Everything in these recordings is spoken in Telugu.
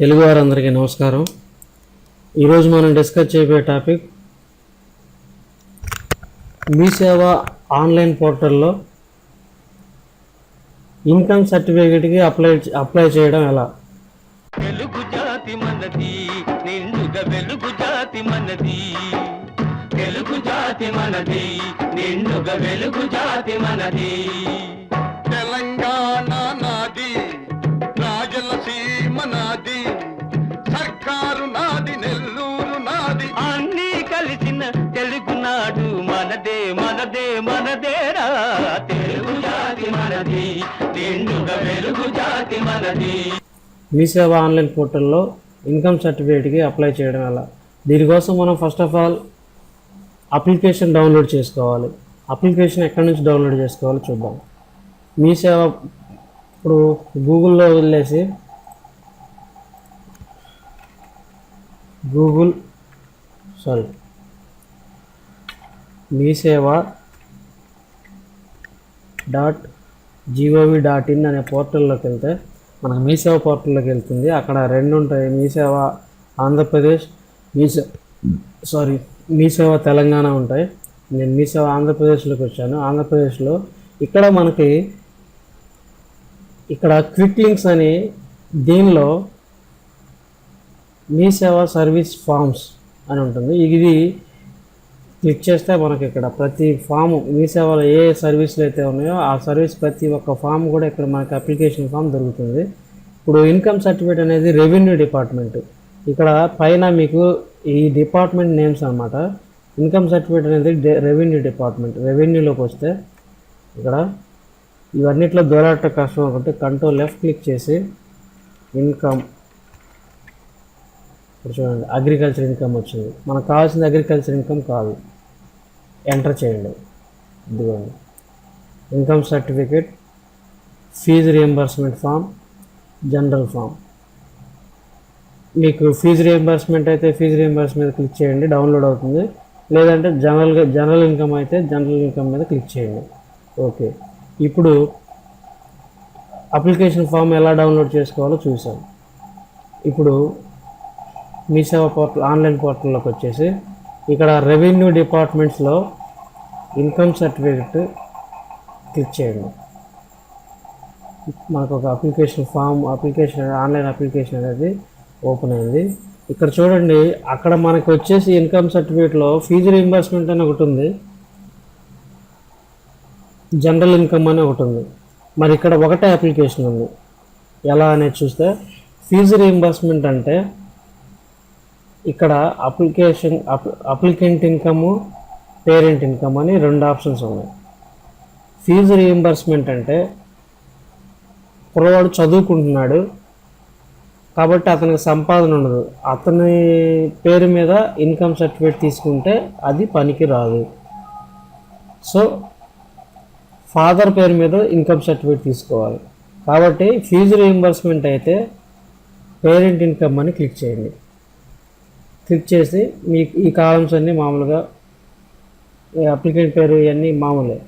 తెలుగు వారందరికీ నమస్కారం. ఈరోజు మనం డిస్కస్ చేయబోయే టాపిక్ మీ సేవ ఆన్లైన్ పోర్టల్లో ఇన్కమ్ సర్టిఫికేట్కి అప్లై అప్లై చేయడం ఎలా? వెలుగు జాతి మనది నిండుగా వెలుగు జాతి మనది. తెలుగు జాతి మనది నిండుగా వెలుగు జాతి మనది. మనదే మనదే మనదేరా తెలుగు జాతి మనది నిండుగా వెలుగు జాతి మనది. మీ సేవ ఆన్లైన్ పోర్టల్లో ఇన్కమ్ సర్టిఫికేట్కి అప్లై చేయడం ఎలా? దీనికోసం మనం first of all application download చేసుకోవాలి. అప్లికేషన్ ఎక్కడి నుంచి డౌన్లోడ్ చేసుకోవాలో చూద్దాం. మీ సేవ ఇప్పుడు గూగుల్లో వెళ్ళేసి గూగుల్ సారీ మీ సేవ డాట్ జీఓవి డాట్ ఇన్ అనే పోర్టల్లోకి వెళ్తే మనకు మీ సేవ పోర్టల్లోకి వెళ్తుంది. అక్కడ రెండు ఉంటాయి. మీ సేవ ఆంధ్రప్రదేశ్ మీ సారీ మీ సేవ తెలంగాణ ఉంటాయి. నేను మీ సేవ ఆంధ్రప్రదేశ్లోకి వచ్చాను. ఆంధ్రప్రదేశ్లో ఇక్కడ మనకి ఇక్కడ క్విక్ లింక్స్ అని దీనిలో మీ సేవ సర్వీస్ ఫామ్స్ అని ఉంటుంది. ఇది క్లిక్ చేస్తే మనకి ఇక్కడ ప్రతి ఫామ్ మీ సేవలో ఏ సర్వీసులు అయితే ఉన్నాయో ఆ సర్వీస్ ప్రతి ఒక్క ఫామ్ కూడా ఇక్కడ మనకి అప్లికేషన్ ఫామ్ దొరుకుతుంది. ఇప్పుడు ఇన్కమ్ సర్టిఫికేట్ అనేది రెవెన్యూ డిపార్ట్మెంట్. ఇక్కడ పైన మీకు ఈ డిపార్ట్మెంట్ నేమ్స్ అనమాట ఇన్కమ్ సర్టిఫికేట్ అనేది రెవెన్యూ డిపార్ట్మెంట్. రెవెన్యూలోకి వస్తే ఇక్కడ ఇవన్నిట్లో దూరాట కష్టం అనుకుంటే కంట్రోల్ లెఫ్ట్ క్లిక్ చేసి ఇన్కమ్. ఇప్పుడు చూడండి అగ్రికల్చర్ ఇన్కమ్ వచ్చింది. మనకు కావాల్సింది అగ్రికల్చర్ ఇన్కమ్ కాదు. ఎంటర్ చేయండి. ఇదిగోండి. Income certificate fees reimbursement form general form మీకు ఫీజు రియంబర్స్మెంట్ అయితే ఫీజు రియంబర్స్మెంట్ మీద క్లిక్ చేయండి డౌన్లోడ్ అవుతుంది. లేదంటే జనరల్గా జనరల్ ఇన్కమ్ అయితే జనరల్ ఇన్కమ్ మీద క్లిక్ చేయండి. ఓకే ఇప్పుడు అప్లికేషన్ ఫామ్ ఎలా డౌన్లోడ్ చేసుకోవాలో చూసాం ఇప్పుడు మీ సేవ పోర్టల్ ఆన్లైన్ పోర్టల్లోకి వచ్చేసి ఇక్కడ రెవెన్యూ డిపార్ట్మెంట్స్లో ఇన్కమ్ సర్టిఫికెట్ క్లిక్ చేయండి. మనకు ఒక application form application online application అనేది ఓపెన్ అయింది. ఇక్కడ చూడండి అక్కడ మనకు వచ్చేసి ఇన్కమ్ సర్టిఫికేట్లో ఫీజు రీంబర్స్మెంట్ అని ఒకటి ఉంది. జనరల్ ఇన్కమ్ అని ఒకటి ఉంది. మరి ఇక్కడ ఒకటే అప్లికేషన్ ఉంది. ఎలా అనేది చూస్తే ఫీజు రీంబర్స్మెంట్ అంటే ఇక్కడ application applicant income parent income అని రెండు ఆప్షన్స్ ఉన్నాయి. ఫీజు రీఎంబర్స్మెంట్ అంటే కుర్రవాడు చదువుకుంటున్నాడు కాబట్టి అతనికి సంపాదన ఉండదు. అతని పేరు మీద ఇన్కమ్ సర్టిఫికేట్ తీసుకుంటే అది పనికి రాదు. సో ఫాదర్ పేరు మీద ఇన్కమ్ సర్టిఫికేట్ తీసుకోవాలి. కాబట్టి ఫీజు రీఎంబర్స్మెంట్ అయితే పేరెంట్ ఇన్కమ్ అని క్లిక్ చేయండి. క్లిక్ చేసి మీ ఈ కాలమ్స్ అన్నీ మామూలుగా అప్లికెంట్ పేరు ఇవన్నీ మామూలే.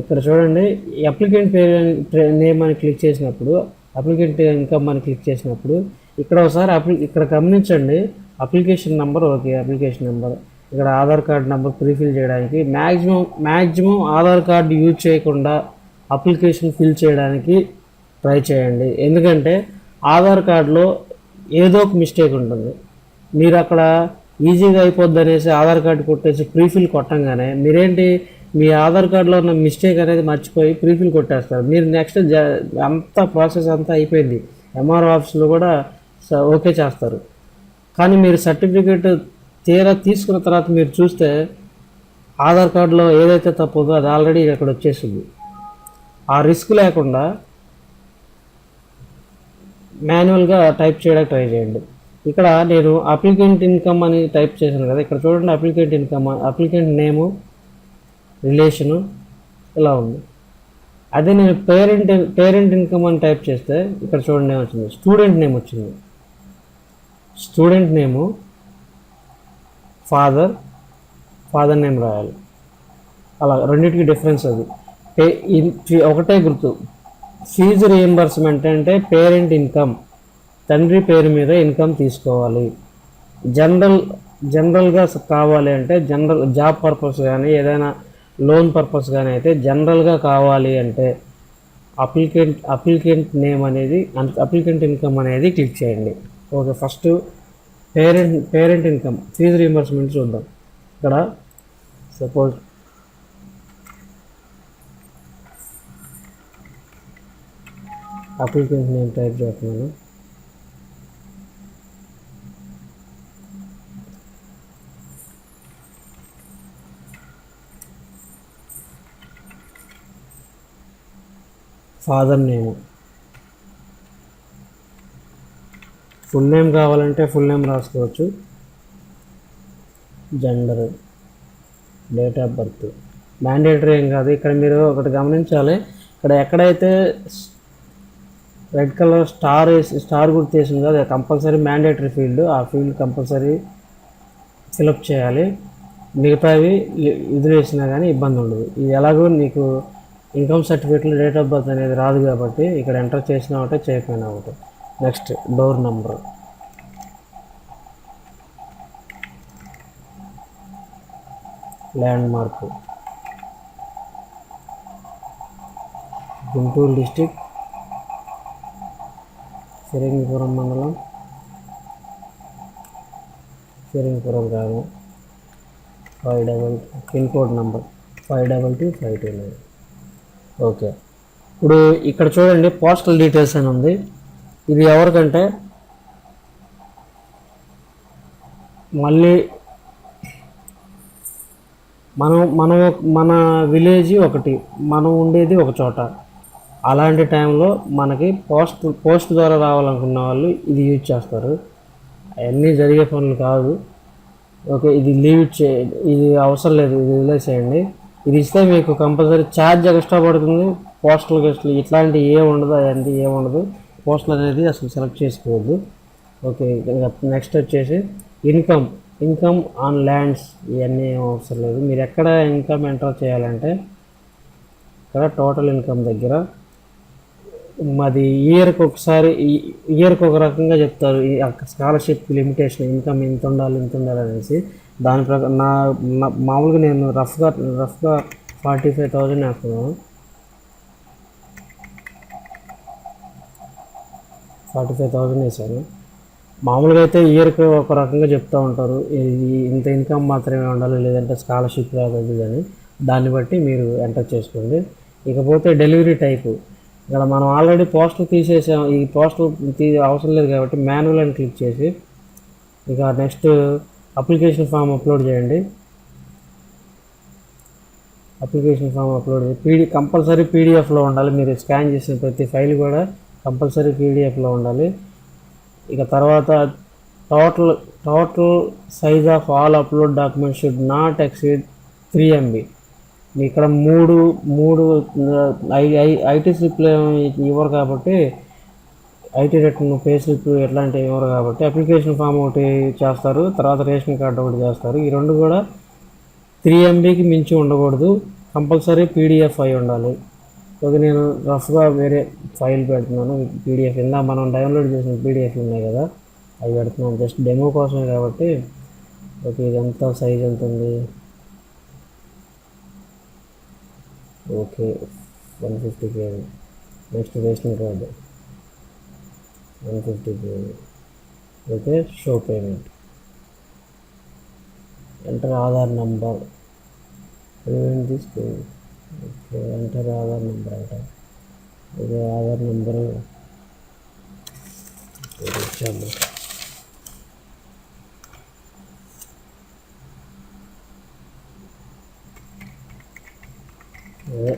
ఇక్కడ చూడండి అప్లికెంట్ పేరు నేమ్ అని క్లిక్ చేసినప్పుడు అప్లికెంట్ ఇన్కమ్ అని క్లిక్ చేసినప్పుడు ఇక్కడ ఒకసారి అప్లి ఇక్కడ గమనించండి application number okay application number ఇక్కడ ఆధార్ కార్డ్ నెంబర్ ప్రీఫిల్ చేయడానికి maximum maximum Aadhaar card use చేయకుండా అప్లికేషన్ ఫిల్ చేయడానికి ట్రై చేయండి. ఎందుకంటే ఆధార్ కార్డులో ఏదో ఒక మిస్టేక్ ఉంటుంది. మీరు అక్కడ ఈజీగా అయిపోద్ది అనేసి ఆధార్ కార్డు కొట్టేసి ప్రీఫిల్ కొట్టంగానే మీరేంటి మీ ఆధార్ కార్డులో ఉన్న మిస్టేక్ అనేది మర్చిపోయి ప్రీఫిల్ కొట్టేస్తారు. మీరు నెక్స్ట్ జ అంతా ప్రాసెస్ అంతా అయిపోయింది. ఎంఆర్ఓ ఆఫీస్లో కూడా స- ఓకే చేస్తారు. కానీ మీరు సర్టిఫికేట్ తీరా తీసుకున్న తర్వాత మీరు చూస్తే ఆధార్ కార్డులో ఏదైతే తప్పుందో అది ఆల్రెడీ అక్కడ వచ్చేసింది. ఆ రిస్క్ లేకుండా మాన్యువల్గా టైప్ చేయడానికి ట్రై చేయండి. ఇక్కడ నేను అప్లికెంట్ ఇన్కమ్ అని టైప్ చేశాను కదా. ఇక్కడ చూడండి applicant income applicant name relation ఇలా ఉంది. అదే నేను పేరెంట్ పేరెంట్ ఇన్కమ్ అని టైప్ చేస్తే ఇక్కడ చూడండి వచ్చింది. స్టూడెంట్ నేమ్ వచ్చింది. Student name father father name రాయాలి. అలా రెండింటికి డిఫరెన్స్ అది. పే ఇన్- ఫీ- ఒకటే గుర్తు. ఫీజు రియంబర్స్మెంట్ అంటే పేరెంట్ ఇన్కమ్ తండ్రి పేరు మీద ఇన్కమ్ తీసుకోవాలి. జనరల్ జనరల్గా కావాలి అంటే జనరల్ జాబ్ పర్పస్ కానీ ఏదైనా లోన్ పర్పస్ కానీ అయితే జనరల్గా కావాలి అంటే అప్లికెంట్ అప్లికెంట్ నేమ్ అనేది అప్లికెంట్ ఇన్కమ్ అనేది క్లిక్ చేయండి. Okay first parent parent income fees reimbursement చూద్దాం. ఇక్కడ సపోజ్ అప్లికెంట్ నేమ్ టైప్ చేస్తున్నాను. Father name. ఫుల్ నేమ్ కావాలంటే ఫుల్ నేమ్ రాసుకోవచ్చు. Gender date of birth. Mandatory ఏం కాదు. ఇక్కడ మీరు ఒకటి గమనించాలి. ఇక్కడ ఎక్కడైతే రెడ్ కలర్ స్టార్ వేసి స్టార్ గుర్తు వేసిందో అది కంపల్సరీ మ్యాండేటరీ ఫీల్డ్. ఆ ఫీల్డ్ కంపల్సరీ ఫిలప్ చేయాలి. మిగతావి ఇది వేసినా కానీ ఇబ్బంది ఉండదు ఇది ఎలాగో నీకు ఇన్కమ్ సర్టిఫికేట్లో డేట్ ఆఫ్ బర్త్ అనేది రాదు కాబట్టి ఇక్కడ ఎంటర్ చేసినా ఒకటే చేయకపోయినా ఒకటే. Next door number landmark Guntur district Phirangipuram మండలం ఫిరంగిపురం గ్రామం. Five double pin code number five double two five two nine okay. ఇప్పుడు ఇక్కడ చూడండి పోస్టల్ డీటెయిల్స్ అని ఉంది. ఇది ఎవరికంటే? మళ్ళీ మనం మనం మన విలేజ్ ఒకటి మనం ఉండేది ఒక చోట. అలాంటి టైంలో మనకి పోస్ట్ పోస్ట్ ద్వారా రావాలనుకున్న వాళ్ళు ఇది యూజ్ చేస్తారు. అవన్నీ జరిగే పనులు కాదు. ఓకే ఇది లీవ్ చే ఇది అవసరం లేదు ఇది వదిలేసేయండి. ఇది ఇస్తే మీకు కంపల్సరీ ఛార్జ్ ఎక్స్ట్రా పడుతుంది పోస్టల్ గెస్ట్లు ఇట్లాంటివి ఏ ఉండదు అలాంటి ఏ ఉండదు. పోస్టల్ అనేది అసలు సెలెక్ట్ చేసుకోవద్దు. ఓకే నెక్స్ట్ వచ్చేసి ఇన్కమ్. ఇన్కమ్ ఆన్ ల్యాండ్స్ ఇవన్నీ ఏం అవసరం లేదు. మీరు ఎక్కడ ఇన్కమ్ ఎంటర్ చేయాలంటే ఇక్కడ టోటల్ ఇన్కమ్ దగ్గర. మాది ఇయర్కి ఒకసారి ఇయర్కి ఒక రకంగా చెప్తారు. స్కాలర్షిప్ లిమిటేషన్ ఇన్కమ్ ఇంత ఉండాలి ఇంత ఉండాలి అనేసి. దాని ప్రకారం నా నా- మామూలుగా నేను రఫ్గా రఫ్గా ఫార్టీ ఫైవ్ థౌజండ్ వేస్తున్నాను. ఫార్టీ ఫైవ్ థౌజండ్ వేసాను. మామూలుగా అయితే ఇయర్కి ఒక రకంగా చెప్తూ ఉంటారు ఇంత ఇన్కమ్ మాత్రమే ఉండాలి లేదంటే స్కాలర్షిప్ రాదు అని. దాన్ని బట్టి మీరు ఎంటర్ చేసుకోండి. ఇకపోతే డెలివరీ టైపు. ఇక్కడ మనం ఆల్రెడీ పోస్టర్ తీసేసాం ఈ పోస్టర్ తీ అవసరం లేదు కాబట్టి మాన్యువల్ అని క్లిక్ చేసి ఇక నెక్స్ట్ అప్లికేషన్ ఫామ్ అప్లోడ్ చేయండి. Application form upload PD PD compulsory పీడిఎఫ్లో ఉండాలి. మీరు స్కాన్ చేసిన ప్రతి ఫైల్ కూడా కంపల్సరీ పీడిఎఫ్లో ఉండాలి. ఇక తర్వాత total total size of all upload documents should not exceed three MB. ఇక్కడ మూడు మూడు ఐ ఐ ఐటీ స్లిప్లు ఇవ్వరు కాబట్టి ఐటీ రిటర్న్ పే స్లిప్ ఎట్లాంటివి ఇవ్వరు కాబట్టి అప్లికేషన్ ఫామ్ ఒకటి చేస్తారు తర్వాత రేషన్ కార్డు ఒకటి చేస్తారు. ఈ రెండు కూడా త్రీ ఎంబీకి మించి ఉండకూడదు. కంపల్సరీ పీడిఎఫ్ అయి ఉండాలి. ఒక నేను రఫ్గా వేరే ఫైల్ పెడుతున్నాను పీడిఎఫ్ ఇందా? మనం డౌన్లోడ్ చేసిన పీడిఎఫ్ ఉన్నాయి కదా అవి పెడుతున్నాను. జస్ట్ డెమో కోసమే కాబట్టి ఓకే ఇదంతా సైజ్ ఎంత ఉంది? Okay one fifty KG next ration card. One fifty KG okay show payment enter Aadhaar number payment తీసుకో ఓకే ఎంటర్ ఆధార్ నెంబర్ అంట ఓకే ఆధార్ నెంబరు ఇచ్చాము అదే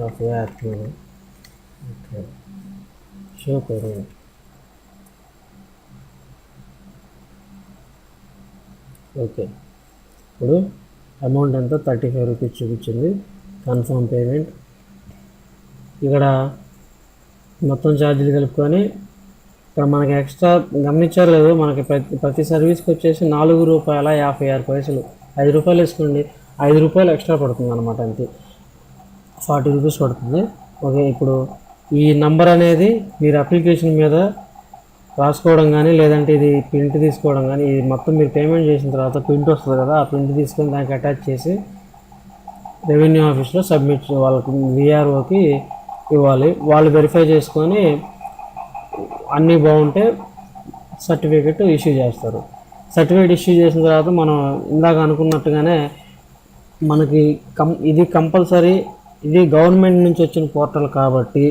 రఫ్గా వేస్తున్నాను ఓకే షో పేమెంట్ ఓకే. ఇప్పుడు అమౌంట్ ఎంత థర్టీ ఫైవ్ రూపీస్ చూపించింది. కన్ఫర్మ్ పేమెంట్ ఇక్కడ మొత్తం ఛార్జీలు కలుపుకొని ఇక్కడ మనకి ఎక్స్ట్రా గమనించారు లేదు మనకి ప్రతి ప్రతి సర్వీస్కి వచ్చేసి నాలుగు రూపాయల యాభై ఆరు పైసలు. ఐదు రూపాయలు వేసుకోండి. ఐదు రూపాయలు ఎక్స్ట్రా పడుతుంది అనమాట అంతే. ఫార్టీ రూపీస్ పడుతుంది. ఓకే ఇప్పుడు ఈ నంబర్ అనేది మీరు అప్లికేషన్ మీద రాసుకోవడం కానీ లేదంటే ఇది ప్రింట్ తీసుకోవడం కానీ ఇది మొత్తం మీరు పేమెంట్ చేసిన తర్వాత ప్రింట్ వస్తుంది కదా ఆ ప్రింట్ తీసుకొని దానికి అటాచ్ చేసి రెవెన్యూ ఆఫీస్లో సబ్మిట్ వాళ్ళకి విఆర్ఓకి ఇవ్వాలి. వాళ్ళు వెరిఫై చేసుకొని అన్నీ బాగుంటే సర్టిఫికెట్ ఇష్యూ చేస్తారు. సర్టిఫికేట్ ఇష్యూ చేసిన తర్వాత మనం ఇందాక అనుకున్నట్టుగానే మనకి కం ఇది కంపల్సరీ ఇది గవర్నమెంట్ నుంచి వచ్చిన పోర్టల్ కాబట్టి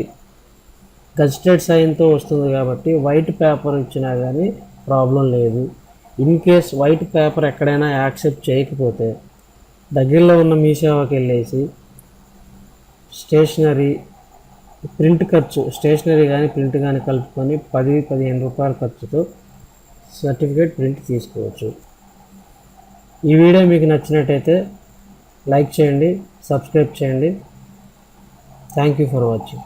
గజిటెడ్ సైన్తో వస్తుంది కాబట్టి వైట్ పేపర్ ఇచ్చినా కానీ ప్రాబ్లం లేదు. ఇన్ కేస్ వైట్ పేపర్ ఎక్కడైనా యాక్సెప్ట్ చేయకపోతే దగ్గరలో ఉన్న మీ సేవకి వెళ్ళేసి స్టేషనరీ ప్రింట్ ఖర్చు స్టేషనరీ కానీ ప్రింట్ కానీ కలుపుకొని పది పదిహేను రూపాయల ఖర్చుతో సర్టిఫికేట్ ప్రింట్ తీసుకోవచ్చు. ఈ వీడియో మీకు నచ్చినట్టయితే లైక్ చేయండి సబ్స్క్రైబ్ చేయండి. Thank you for watching.